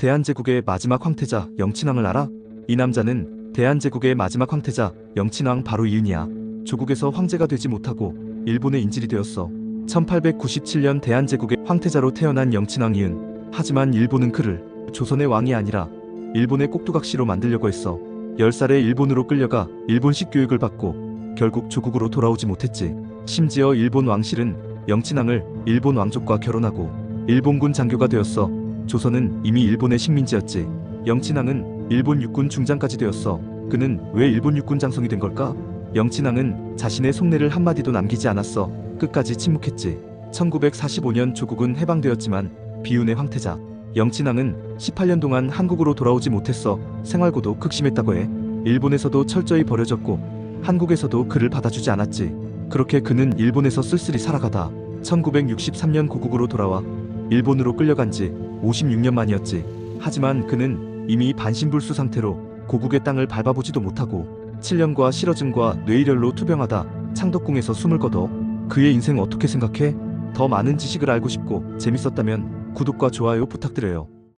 대한제국의 마지막 황태자 영친왕을 알아? 이 남자는 대한제국의 마지막 황태자 영친왕 바로 이은이야. 조국에서 황제가 되지 못하고 일본에 인질이 되었어. 1897년 대한제국의 황태자로 태어난 영친왕 이은. 하지만 일본은 그를 조선의 왕이 아니라 일본의 꼭두각시로 만들려고 했어. 10살에 일본으로 끌려가 일본식 교육을 받고 결국 조국으로 돌아오지 못했지. 심지어 일본 왕실은 영친왕을 일본 왕족과 결혼하고 일본군 장교가 되었어. 조선은 이미 일본의 식민지였지. 영친왕은 일본 육군 중장까지 되었어. 그는 왜 일본 육군 장성이 된 걸까? 영친왕은 자신의 속내를 한마디도 남기지 않았어. 끝까지 침묵했지. 1945년 조국은 해방되었지만 비운의 황태자 영친왕은 18년 동안 한국으로 돌아오지 못했어. 생활고도 극심했다고 해. 일본에서도 철저히 버려졌고 한국에서도 그를 받아주지 않았지. 그렇게 그는 일본에서 쓸쓸히 살아가다 1963년 고국으로 돌아와 일본으로 끌려간 지 56년 만이었지. 하지만 그는 이미 반신불수 상태로 고국의 땅을 밟아보지도 못하고 7년과 실어증과 뇌일혈로 투병하다 창덕궁에서 숨을 거둬. 그의 인생 어떻게 생각해? 더 많은 지식을 알고 싶고 재밌었다면 구독과 좋아요 부탁드려요.